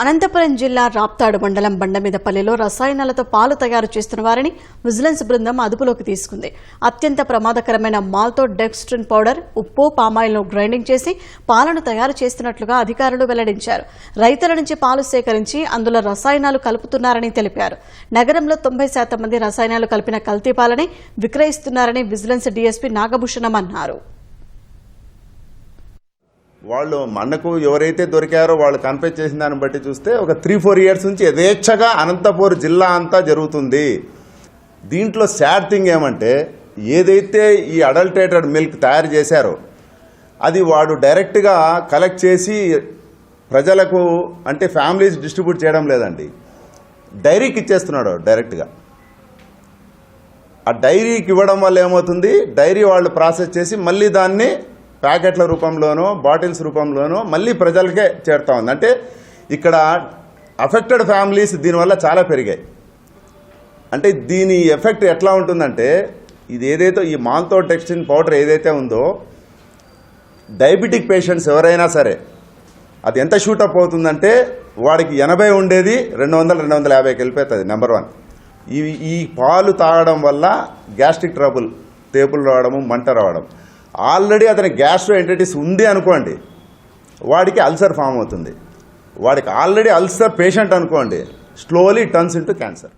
అనంతపురం జిల్లా రాప్తాడు మండలం బండమీదపల్లిలో రసాయనాలతో పాలు తయారు చేస్తున్న వారిని విజిలెన్స్ బృందం అదుపులోకి తీసుకుంది. అత్యంత ప్రమాదకరమైన మాల్తో డెక్స్ట్రిన్ పౌడర్ ఉప్పు పామాయిల్ను గ్రైండింగ్ చేసి పాలను తయారు చేస్తున్నట్లుగా అధికారులు వెల్లడించారు. రైతుల నుంచి పాలు సేకరించి అందులో రసాయనాలు కలుపుతున్నారని తెలిపారు. నగరంలో తొంభై శాతం మంది రసాయనాలు కలిపిన కల్తీ పాలని విక్రయిస్తున్నారని విజిలెన్స్ డీఎస్పీ నాగభూషణం అన్నారు. వాళ్ళు మనకు ఎవరైతే దొరికారో వాళ్ళు కన్ఫెస్ చేసిన దాన్ని బట్టి చూస్తే ఒక త్రీ ఫోర్ ఇయర్స్ నుంచి యథేచ్ఛగా అనంతపూర్ జిల్లా అంతా జరుగుతుంది. దీంట్లో శాడ్ థింగ్ ఏమంటే ఏదైతే ఈ అడల్టేటెడ్ మిల్క్ తయారు చేశారో అది వాడు డైరెక్ట్గా కలెక్ట్ చేసి ప్రజలకు అంటే ఫ్యామిలీస్ డిస్ట్రిబ్యూట్ చేయడం లేదండి. డైరీకి ఇచ్చేస్తున్నాడు డైరెక్ట్గా ఆ డైరీకి ఇవ్వడం వల్ల ఏమవుతుంది? డైరీ వాళ్ళు ప్రాసెస్ చేసి మళ్ళీ దాన్ని ప్యాకెట్ల రూపంలోనో బాటిల్స్ రూపంలోనో మళ్ళీ ప్రజలకే చేరుతా ఉంది. అంటే ఇక్కడ అఫెక్టెడ్ ఫ్యామిలీస్ దీనివల్ల చాలా పెరిగాయి. అంటే దీని ఎఫెక్ట్ ఎట్లా ఉంటుందంటే ఇది ఏదైతే ఈ మాల్తో టెక్స్టిన్ పౌడర్ ఏదైతే ఉందో డయాబెటిక్ పేషెంట్స్ ఎవరైనా సరే అది ఎంత షూటప్ అవుతుందంటే వాడికి ఎనభై ఉండేది రెండు వందల రెండు వందల యాభైకి వెళ్ళిపోతుంది నెంబర్ వన్ ఈ ఈ పాలు తాగడం వల్ల గ్యాస్ట్రిక్ ట్రబుల్ తేపులు రావడము మంట రావడం. ఆల్రెడీ అతని గ్యాస్ట్రో ఎంటైటిస్ ఉంది అనుకోండి వాడికి అల్సర్ ఫామ్ అవుతుంది. వాడికి ఆల్రెడీ అల్సర్ పేషెంట్ అనుకోండి స్లోలీ టర్న్స్ ఇంటూ క్యాన్సర్.